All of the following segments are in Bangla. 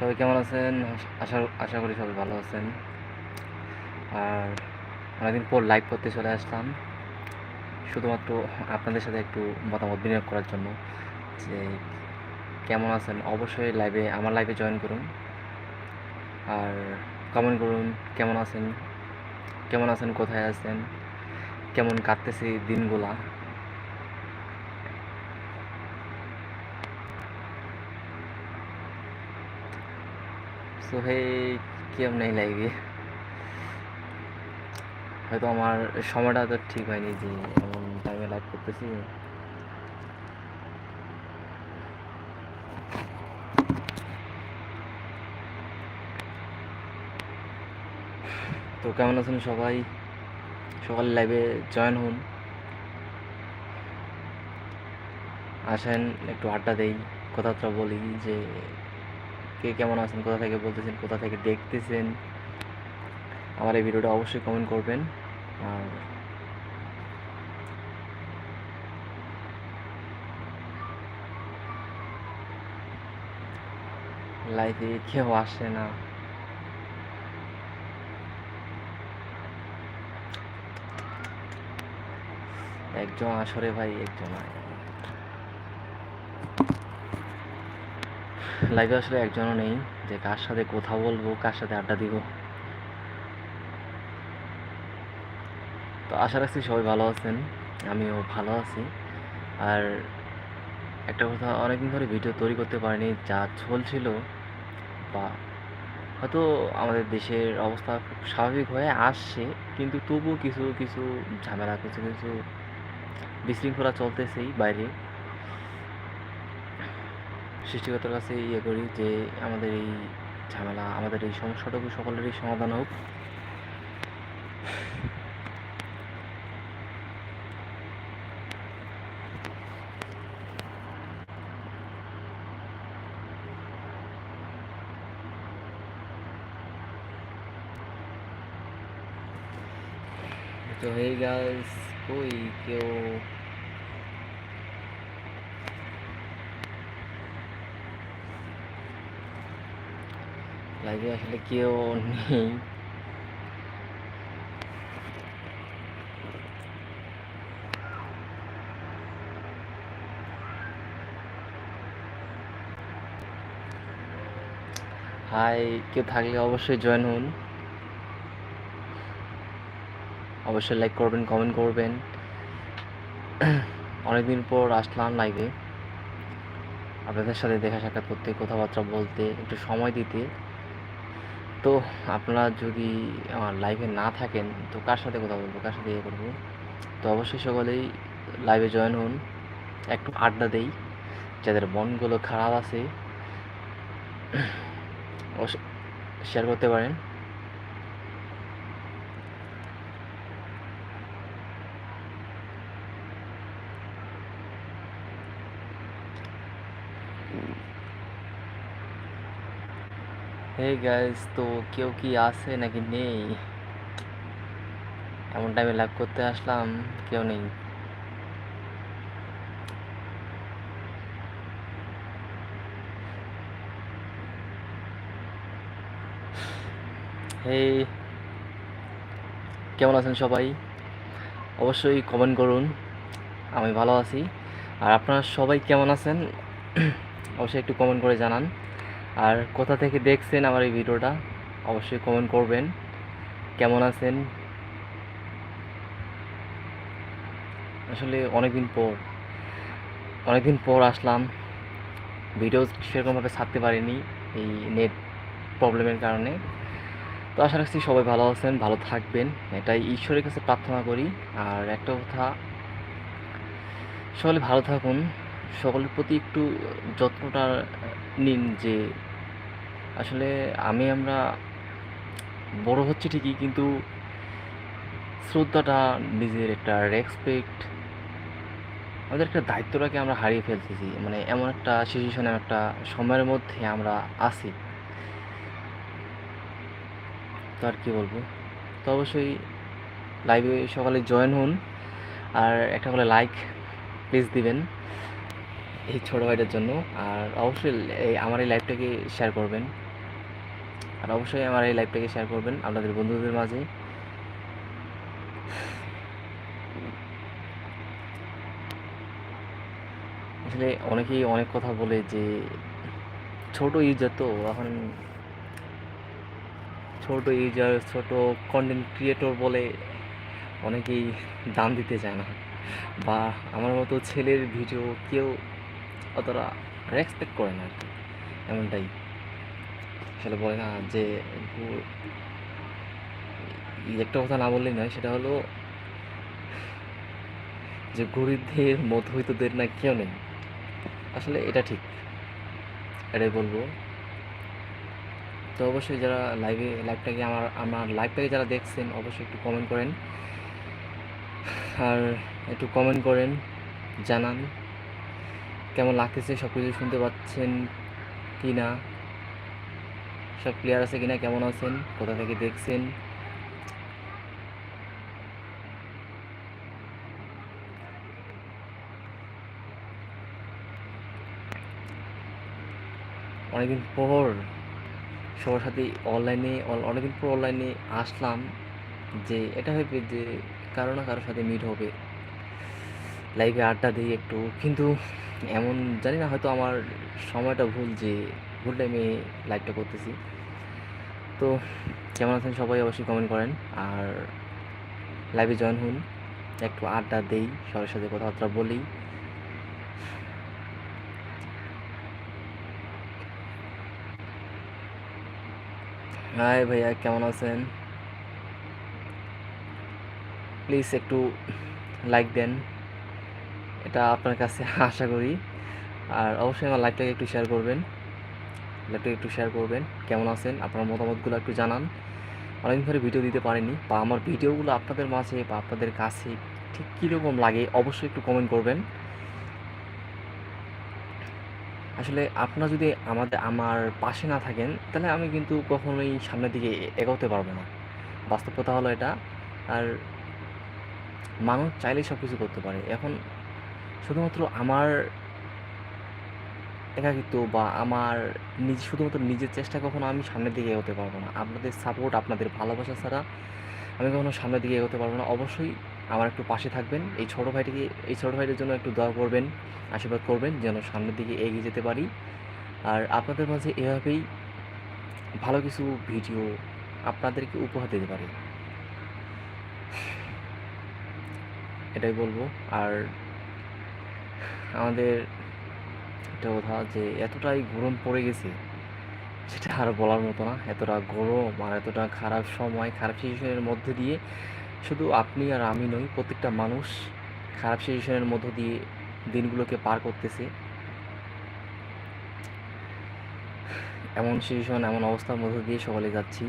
সবাই কেমন আছেন? আশা আশা করি সবাই ভালো আছেন। আর অনেকদিন পর লাইভ করতে চলে আসলাম। শুধুমাত্র আপনাদের সাথে একটু মতামত বিনিয়োগ করার জন্য যে কেমন আছেন? অবশ্যই লাইভে আমার লাইভে জয়েন করুন। আর কমেন্ট করুন, কেমন আছেন? কেমন আছেন? কোথায় আছেন? কেমন কাটতেছে দিনগুলা? সো কেউ নেই লাইভে হয়তো আমার সময়টা তো ঠিক হয়নি যে এমন টাইমে লাইভ করতেছি। তো কেমন আছেন সবাই? সকাল লাইভে জয়েন হন। আসেন, একটু আড্ডা দেই কথাটা বলি যে কে কেমন আছেন, কোথা থেকে বলতেছেন, কোথা থেকে দেখতেছেন, আমার এই ভিডিওটা অবশ্যই কমেন্ট করবেন। আর লাইফে কেউ আসে না। একজন আসরে ভাই, একজন আয়। লাইভে আসলে একজনও নেই যে কার সাথে কথা বলব, কার সাথে আড্ডা দিব। তো আশা রাখছি সবাই ভালো আছেন, আমিও ভালো আছি। আর একটা কথা, অনেকদিন ধরে ভিডিও তৈরি করতে পারিনি, যা চলছিল বা হয়তো আমাদের দেশের অবস্থা খুব স্বাভাবিক হয়ে আসছে, কিন্তু তবুও কিছু কিছু ঝামেলা, কিছু কিছু বিশৃঙ্খলা চলতেছেই বাইরে। সৃষ্টিকর্তার কাছে ইয়ে করি যে আমাদের এই ঝামেলা, আমাদের এই সমস্যাটুকু সকলেরই সমাধান হোক। তো হে গাইস কই? কেউ লাইভে আসলে কেউ নেই। হাই কেউ থাকলে অবশ্যই জয়েন হন। অবশ্যই লাইক করবেন কমেন্ট করবেন। অনেকদিন পর আসলাম লাইভে আপনাদের সাথে দেখা সাক্ষাৎ করতে, কথাবার্তা বলতে, একটু সময় দিতে। তো আপনারা যদি আমার লাইভে না থাকেন, তো কার সাথে কথা বলব? কার সাথে ইয়ে করব? তো অবশ্যই সকলেই লাইভে জয়েন হন। একটু আড্ডা দেই। যাদের মনগুলো খারাপ আছে শেয়ার করতে পারেন। হে গাইস তো কেউ কি আছে নাকি নেই? এমন টাইমে লাভ করতে আসলাম, কেউ নেই। হে কেমন আছেন সবাই? অবশ্যই কমেন্ট করুন, আমি ভালো আছি। আর আপনারা সবাই কেমন আছেন? অবশ্যই একটু কমেন্ট করে জানান। আর কোথা থেকে দেখছেন আমার এই ভিডিওটা, অবশ্যই কমেন্ট করবেন। কেমন আছেন? আসলে অনেকদিন পর অনেকদিন পর আসলাম। ভিডিও সেরকমভাবে ছাড়তে পারিনি এই নেট প্রবলেমের কারণে। তো আশা রাখছি সবাই ভালো আছেন, ভালো থাকবেন। এটাই ঈশ্বরের কাছে প্রার্থনা করি। আর একটা কথা, সকলে ভালো থাকুন। সকলের প্রতি একটু যত্নটা নিন যে আসলে আমি আমরা বড় হচ্ছে ঠিকই, কিন্তু শ্রদ্ধাটা, নিজের একটা রেসপেক্ট আমাদের একটা দায়িত্বটাকে আমরা হারিয়ে ফেলতেছি। মানে এমন একটা সিচুয়েশনে একটা সময়ের মধ্যে আমরা আছি। তো আর কি বলব? তো অবশ্যই লাইভে সকালে জয়েন হন, আর একটা করে লাইক প্লিজ দিবেন এই ছোটো ভাইটার জন্য। আর অবশ্যই আমার এই লাইভটাকে শেয়ার করবেন। আর অবশ্যই আমার এই লাইভটাকে শেয়ার করবেন আপনাদের বন্ধুদের মাঝে। আসলে অনেকেই অনেক কথা বলে যে, ছোট ইউজার তো, এখন ছোট ইউজার ছোট কন্টেন্ট ক্রিয়েটর বলে অনেকেই দাম দিতে চায় না। বা আমার মতো ছেলের ভিডিও কেউ অতটা রেসপেক্ট করে না আর কি, এমনটাই। আসলে বলে না যে একটা কথা না বললেই নয়, সেটা হলো যে গরিবদের, মধ্যবিত্তদের না কেউ নেই। আসলে এটা ঠিক। এটাই বলব। তো অবশ্যই যারা লাইভে লাইভটাকে আমার আমার লাইভটাকে যারা দেখছেন, অবশ্যই একটু কমেন্ট করেন। আর একটু কমেন্ট করেন, জানান। কেমন লাগতেছে? সব কিছু শুনতে পাচ্ছেন কি না সব ক্লিয়ার আছে কিনা, কেমন আছেন, কোথা থেকে দেখছেন? অনেকদিন পর সবার সাথে অনলাইনে অনেকদিন পর অনলাইনে আসলাম যে এটা ভেবে যে কারও না কারোর সাথে মিট হবে। লাইভে আড্ডা দিই একটু, কিন্তু এমন জানি না, হয়তো আমার সময়টা ভুল যে ভুল টাইমে লাইভটা করতেছি। তো কেমন আছেন সবাই অবশ্যই কমেন্ট করেন। আর লাইভে জয়েন হন, একটু আড্ডা দেই, সবার সাথে কথাবার্তা বলি। হাই ভাইয়া, কেমন আছেন? প্লিজ একটু লাইক দেন। এটা আপনার কাছে আশা করি। আর অবশ্যই আমার লাইভটাকে একটু শেয়ার করবেন। লাইভটাকে একটু শেয়ার করবেন, কেমন আছেন, আপনার মতামতগুলো একটু জানান। অনেকদিন ধরে ভিডিও দিতে পারিনি, বা আমার ভিডিওগুলো আপনাদের মাঝে বা আপনাদের কাছে ঠিক কীরকম লাগে অবশ্যই একটু কমেন্ট করবেন। আসলে আপনারা যদি আমাদের, আমার পাশে না থাকেন, তাহলে আমি কিন্তু কখনোই সামনের দিকে এগোতে পারব না। বাস্তবতা হলো এটা, আর মানুষ চাইলেই সব কিছু করতে পারে। এখন শুধুমাত্র আমার একাকিত্ব বা আমার নিজ, শুধুমাত্র নিজের চেষ্টা কখনো আমি সামনের দিকে এগোতে পারব না। আপনাদের সাপোর্ট আপনাদের ভালোবাসা ছাড়া আমি কখনো সামনের দিকে এগোতে পারব না। অবশ্যই আমার একটু পাশে থাকবেন। এই ছোটো ভাইটিকে, এই ছোটো ভাইটির জন্য একটু দোয়া করবেন, আশীর্বাদ করবেন, যেন সামনের দিকে এগিয়ে যেতে পারি। আর আপনাদের মাঝে এভাবেই ভালো কিছু ভিডিও আপনাদেরকে উপহার দিতে পারি। এটাই বলব। আর আমাদের একটা কথা যে এতটাই গরম পড়ে গেছে, সেটা আর বলার মতো না। এতটা গরম আর এতটা খারাপ সময়, খারাপ সিচুয়েশনের মধ্যে দিয়ে শুধু আপনি আর আমি নই, প্রত্যেকটা মানুষ খারাপ সিচুয়েশনের মধ্য দিয়ে দিনগুলোকে পার করতেছে। এমন সিচুয়েশন এমন অবস্থার মধ্য দিয়ে সকলে যাচ্ছি।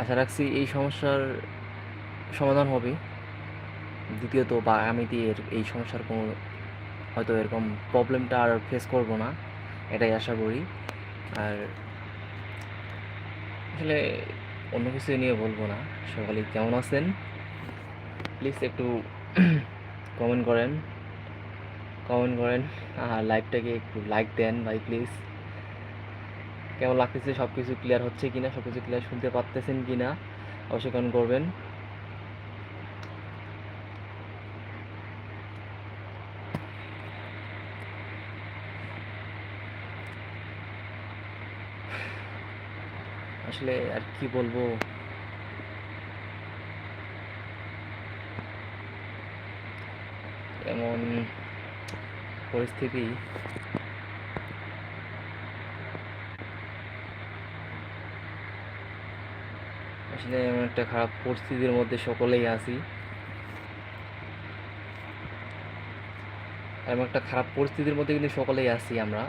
আশা রাখছি এই সমস্যার সমাধান হবে। দ্বিতীয়ত বা আগামীতে এর এই সমস্যার কোনো হয়তো এরকম প্রবলেমটা আর ফেস করব না, এটাই আশা করি। আর আসলে অন্য কিছু নিয়ে বলব না সকালে কেমন আছেন? প্লিজ একটু কমেন্ট করেন কমেন্ট করেন, আর লাইভটাকে একটু লাইক দেন ভাই প্লিজ কেমন লাগতেছে সব কিছু ক্লিয়ার হচ্ছে কিনা সব কিছু ক্লিয়ার শুনতে পারতেছেন কিনা, অবশ্যই কমেন্ট করবেন। আসলে আর কি বলব? এমন পরিস্থিতি। আসলে এমন একটা খারাপ পরিস্থিতির মধ্যে সকলেই আছি। এমন একটা খারাপ পরিস্থিতির মধ্যে কিন্তু সকলেই আছি আমরা।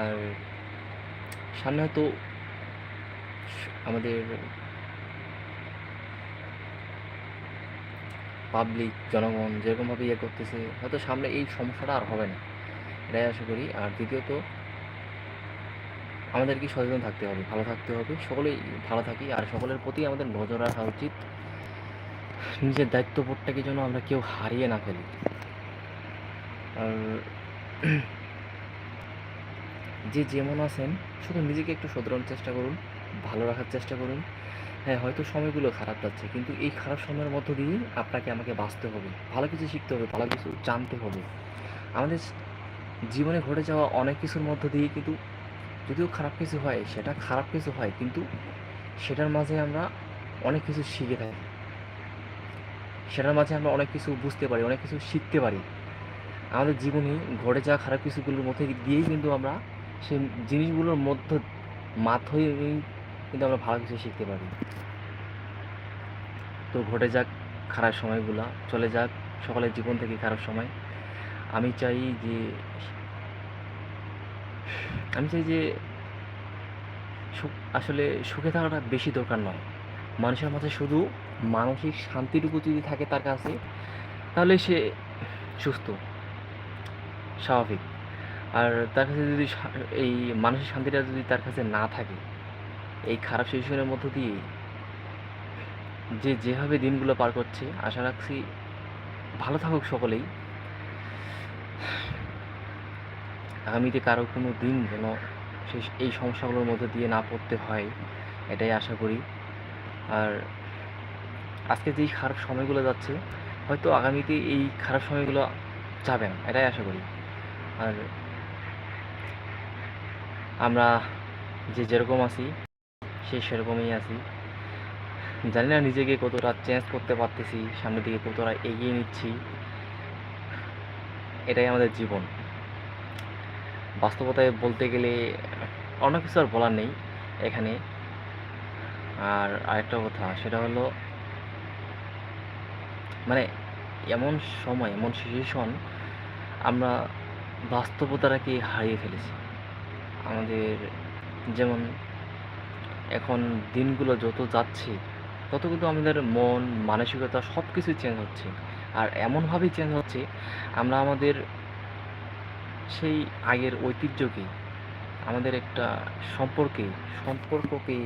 আর সামনে হয়তো আমাদের পাবলিক জনগণ যেরকমভাবে ইয়ে করতেছে, হয়তো সামনে এই সমস্যাটা আর হবে না। এটাই আশা করি। আর দ্বিতীয়ত, আমাদেরকে সচেতন থাকতে হবে, ভালো থাকতে হবে। সকলেই ভালো থাকি, আর সকলের প্রতি আমাদের নজর রাখা উচিত। নিজের দায়িত্ববোধটাকে যেন আমরা কেউ হারিয়ে না ফেলি। আর যে যেমন আছেন, শুধু নিজেকে একটু শোধরানোর চেষ্টা করুন। ভালো রাখার চেষ্টা করুন। হ্যাঁ হয়তো সময়গুলো খারাপ যাচ্ছে, কিন্তু এই খারাপ সময়ের মধ্য দিয়ে আপনাকে আমাকে বাঁচতে হবে। ভালো কিছু শিখতে হবে, ভালো কিছু জানতে হবে। আমাদের জীবনে ঘটে যাওয়া অনেক কিছুর মধ্য দিয়ে কিন্তু যদিও খারাপ কিছু হয়, সেটা খারাপ কিছু হয়, কিন্তু সেটার মাঝে আমরা অনেক কিছু শিখে থাকি। সেটার মাঝে আমরা অনেক কিছু বুঝতে পারি, অনেক কিছু শিখতে পারি। আমাদের জীবনে ঘটে যাওয়া খারাপ কিছুগুলোর মধ্যে দিয়েই কিন্তু আমরা সেই জিনিসগুলোর মধ্য হয়েই কিন্তু আমরা ভালো কিছু শিখতে পারি। তো ঘটে যাক খারাপ সময়গুলো, চলে যাক সকলের জীবন থেকে খারাপ সময়। আমি চাই যে, আমি চাই যে সুখ, আসলে সুখে থাকাটা বেশি দরকার নয়। মানুষের মাঝে শুধু মানসিক শান্তিটুকু যদি থাকে তার কাছে, তাহলে সে সুস্থ, স্বাভাবিক। আর তার কাছে যদি এই মানসিক শান্তিটা যদি তার কাছে না থাকে এই খারাপ সিচুয়েশনের মধ্য দিয়ে যে যেভাবে দিনগুলো পার করছে, আশা রাখছি ভালো থাকুক সকলেই। আগামীতে কারও কোনো দিন যেন সেই, এই সমস্যাগুলোর মধ্যে দিয়ে না পড়তে হয়, এটাই আশা করি। আর আজকে যেই খারাপ সময়গুলো যাচ্ছে, হয়তো আগামীতে এই খারাপ সময়গুলো যাবে না, এটাই আশা করি। আর আমরা যে যেরকম আছি সে সেরকমই আছি। জানি না নিজেকে কতটা চেঞ্জ করতে পারতেছি, সামনের দিকে কতটা এগিয়ে নিচ্ছি। এটাই আমাদের জীবন। বাস্তবতায় বলতে গেলে অনেক কিছু আর বলার নেই এখানে। আর আরেকটা কথা, সেটা হলো মানে এমন সময়, এমন সিচুয়েশন আমরা বাস্তবতাটাকে হারিয়ে ফেলেছি। আমাদের যেমন এখন দিনগুলো যত যাচ্ছে, তত কিন্তু আমাদের মন, মানসিকতা সব কিছুই চেঞ্জ হচ্ছে। আর এমনভাবেই চেঞ্জ হচ্ছে, আমরা আমাদের সেই আগের ঐতিহ্যকে, আমাদের একটা সম্পর্কে, সম্পর্ককে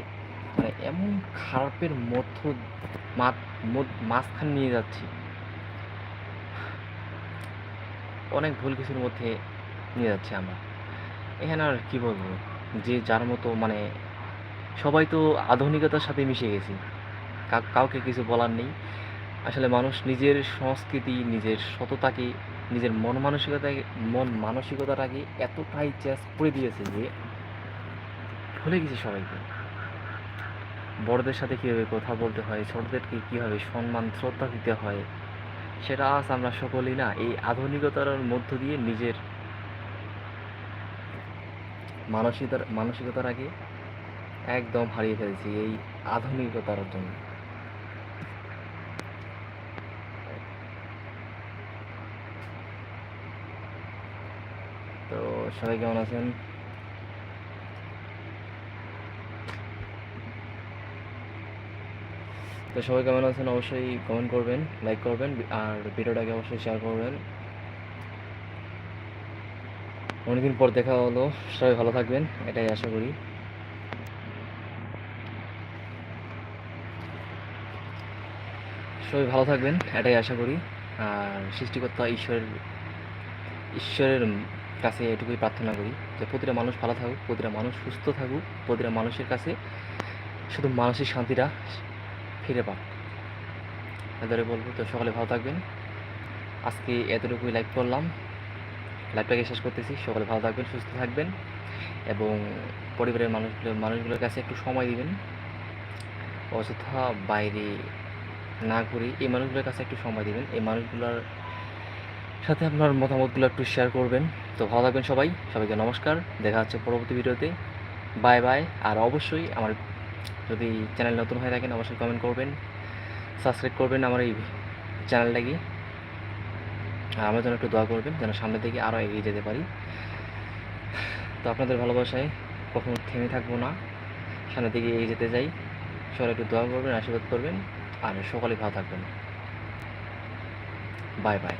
মানে এমন খারাপের মধ্য মাঝখানে নিয়ে যাচ্ছি। অনেক ভুল কিছুর মধ্যে নিয়ে যাচ্ছি আমরা। এখানে আর কি বলব? যে যার মতো মানে সবাই তো আধুনিকতার সাথে মিশে গেছি। কাউকে কিছু বলার নেই। আসলে মানুষ নিজের সংস্কৃতি, নিজের সততাকে, নিজের মন মানসিকতাকে, মন মানসিকতাটাকে এতটাই চেঞ্জ করে দিয়েছে যে ভুলে গেছে সবাইকে। বড়দের সাথে কীভাবে কথা বলতে হয়, ছোটদেরকে কীভাবে সম্মান, শ্রদ্ধা দিতে হয়, সেটা আজ আমরা সকলেই না এই আধুনিকতার মধ্য দিয়ে নিজের মানসিকতার মানসিকতাটাকে একদম হারিয়ে ফেলছি এই আধুনিকতার জন্য। তো সবাই কেমন আছেন? তো সবাই কেমন আছেন অবশ্যই কমেন্ট করবেন লাইক করবেন, আর ভিডিওটাকে অবশ্যই শেয়ার করবেন। অনেকদিন পর দেখা হলো, সবাই ভালো থাকবেন, এটাই আশা করি। সবাই ভালো থাকবেন, এটাই আশা করি। আর সৃষ্টিকর্তা ঈশ্বরের ঈশ্বরের কাছে এটুকুই প্রার্থনা করি যে প্রতিটা মানুষ ভালো থাকুক, প্রতিটা মানুষ সুস্থ থাকুক, প্রতিটা মানুষের কাছে শুধু মানসিক শান্তিটা ফিরে পাক। এবারে বলব, তো সকালে ভালো থাকবেন। আজকে এতটুকুই লাইভ করলাম। লাইভটাকে শেষ করতেছি। সকালে ভালো থাকবেন, সুস্থ থাকবেন এবং পরিবারের মানুষগুলো, মানুষগুলোর কাছে একটু সময় দিবেন। অযথা বাইরে না ঘুরে এই মানুষগুলোর কাছে একটু সময় দিবেন। এই মানুষগুলোর সাথে আপনার মতামতগুলো একটু শেয়ার করবেন। তো ভালো থাকবেন সবাই। সবাইকে নমস্কার। দেখা হচ্ছে পরবর্তী ভিডিওতে। বাই বাই আর অবশ্যই আমার যদি চ্যানেল নতুন হয়ে থাকেন, অবশ্যই কমেন্ট করবেন। সাবস্ক্রাইব করবেন আমার এই চ্যানেলটাকে আর আমার জন্য একটু দোয়া করবেন, যেন সামনের দিকে আরও এগিয়ে যেতে পারি। তো আপনাদের ভালোবাসায় কখনো থেমে থাকব না। সামনের দিকে এগিয়ে যেতে চাই। সবাই একটু দোয়া করবেন, আশীর্বাদ করবেন। আর সকলে ভালো থাকবেন। Bye bye.